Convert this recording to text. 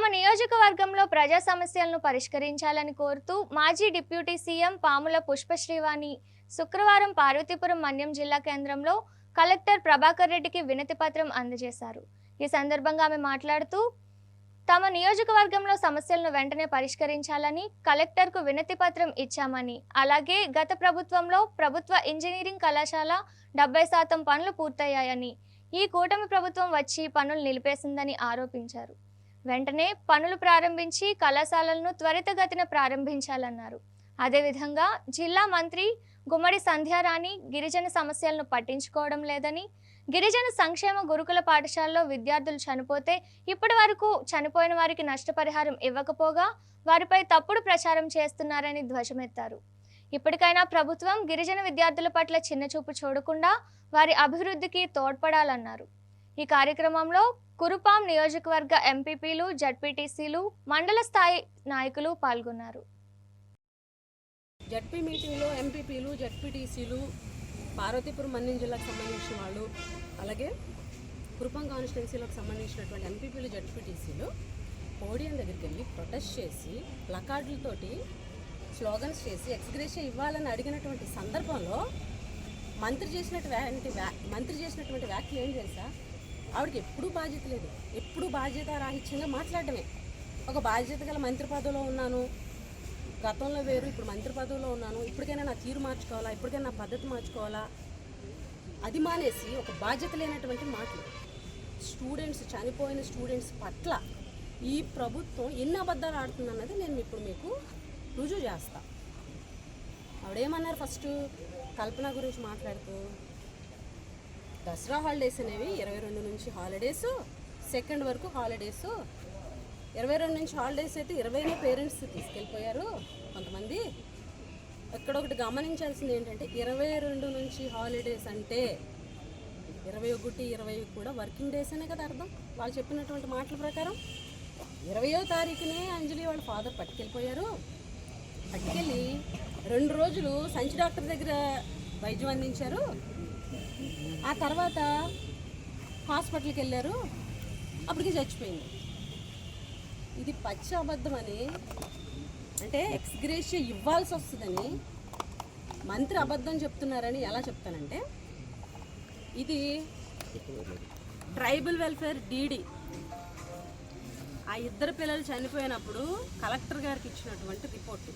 తమ నియోజకవర్గంలో ప్రజా సమస్యలను పరిష్కరించాలని కోరుతూ మాజీ డిప్యూటీ సీఎం పాముల పుష్పశ్రీవాణి శుక్రవారం పార్వతీపురం మన్యం జిల్లా కేంద్రంలో కలెక్టర్ ప్రభాకర్ రెడ్డికి వినతి పత్రం అందజేశారు. ఈ సందర్భంగా ఆమె మాట్లాడుతూ తమ నియోజకవర్గంలో సమస్యలను వెంటనే పరిష్కరించాలని కలెక్టర్కు వినతి పత్రం ఇచ్చామని అలాగే గత ప్రభుత్వంలో ప్రభుత్వ ఇంజనీరింగ్ కళాశాల డెబ్బై శాతం పనులు పూర్తయ్యాయని ఈ కూటమి ప్రభుత్వం వచ్చి పనులు నిలిపేసిందని ఆరోపించారు. వెంటనే పనులు ప్రారంభించి కళాశాలలను త్వరితగతిన ప్రారంభించాలన్నారు. అదేవిధంగా జిల్లా మంత్రి గుమ్మడి సంధ్యారాణి గిరిజన సమస్యలను పట్టించుకోవడం లేదని గిరిజన సంక్షేమ గురుకుల పాఠశాలలో విద్యార్థులు చనిపోతే ఇప్పటి వరకు చనిపోయిన వారికి నష్టపరిహారం ఇవ్వకపోగా వారిపై తప్పుడు ప్రచారం చేస్తున్నారని ధ్వజమెత్తారు. ఇప్పటికైనా ప్రభుత్వం గిరిజన విద్యార్థుల పట్ల చిన్నచూపు చూడకుండా వారి అభివృద్ధికి తోడ్పడాలన్నారు. ఈ కార్యక్రమంలో కురుపాం నియోజకవర్గ ఎంపీపీలు జడ్పీటీసీలు మండల స్థాయి నాయకులు పాల్గొన్నారు. జడ్పీ మీటింగ్లో ఎంపీపీలు జడ్పీటీసీలు పార్వతీపురం మన్యం జిల్లాకు సంబంధించిన వాళ్ళు అలాగే కురుపం కాన్స్టిట్యున్సీలకు సంబంధించినటువంటి ఎంపీపీలు జడ్పీటీసీలు పోడియం దగ్గరికి వెళ్ళి ప్రొటెస్ట్ చేసి ప్లకార్డులతోటి స్లోగన్స్ చేసి ఎక్స్గ్రేషన్ ఇవ్వాలని అడిగినటువంటి సందర్భంలో మంత్రి చేసినటువంటి వ్యా మంత్రి చేసినటువంటి వ్యాఖ్యలు ఏం తెలుసా? ఆవిడకి ఎప్పుడూ బాధ్యత లేదు. ఎప్పుడూ బాధ్యత రాహిత్యంగా మాట్లాడటమే ఒక బాధ్యత గల మంత్రి పదవిలో ఉన్నాను. గతంలో వేరు ఇప్పుడు మంత్రి పదవిలో ఉన్నాను. ఇప్పటికైనా నా తీరు మార్చుకోవాలా? ఇప్పటికైనా నా పద్ధతి మార్చుకోవాలా? అది మానేసి ఒక బాధ్యత లేనటువంటి మాటలు. స్టూడెంట్స్ చనిపోయిన స్టూడెంట్స్ పట్ల ఈ ప్రభుత్వం ఎన్ని అబద్ధాలు ఆడుతుందన్నది నేను ఇప్పుడు మీకు రుజువు చేస్తాను ఆవిడేమన్నారు ఫస్ట్ కల్పన గురించి మాట్లాడుతూ దసరా హాలిడేస్ అనేవి ఇరవై రెండు నుంచి హాలిడేస్ సెకండ్ వరకు హాలిడేస్ ఇరవై రెండు నుంచి హాలిడేస్ అయితే ఇరవైనే పేరెంట్స్ తీసుకెళ్ళిపోయారు కొంతమంది. ఇక్కడ ఒకటి గమనించాల్సింది ఏంటంటే ఇరవై రెండు నుంచి హాలిడేస్ అంటే ఇరవై ఒకటి ఇరవై కూడా వర్కింగ్ డేస్ అనే కదా అర్థం. వాళ్ళు చెప్పినటువంటి మాటల ప్రకారం ఇరవయో తారీఖునే అంజలి వాళ్ళ ఫాదర్ పట్టుకెళ్ళిపోయారు. పట్టుకెళ్ళి రెండు రోజులు సంచి డాక్టర్ దగ్గర వైద్యం అందించారు. ఆ తర్వాత హాస్పిటల్కి వెళ్ళారు. అప్పటికి చచ్చిపోయింది. ఇది పచ్చి అబద్ధం అని అంటే ఎక్స్గ్రేషియా ఇవ్వాల్సి వస్తుందని మంత్రి అబద్ధం చెప్తున్నారని ఎలా చెప్తానంటే ఇది ట్రైబల్ వెల్ఫేర్ డీడీ. ఆ ఇద్దరు పిల్లలు చనిపోయినప్పుడు కలెక్టర్ గారికి ఇచ్చినటువంటి రిపోర్టు.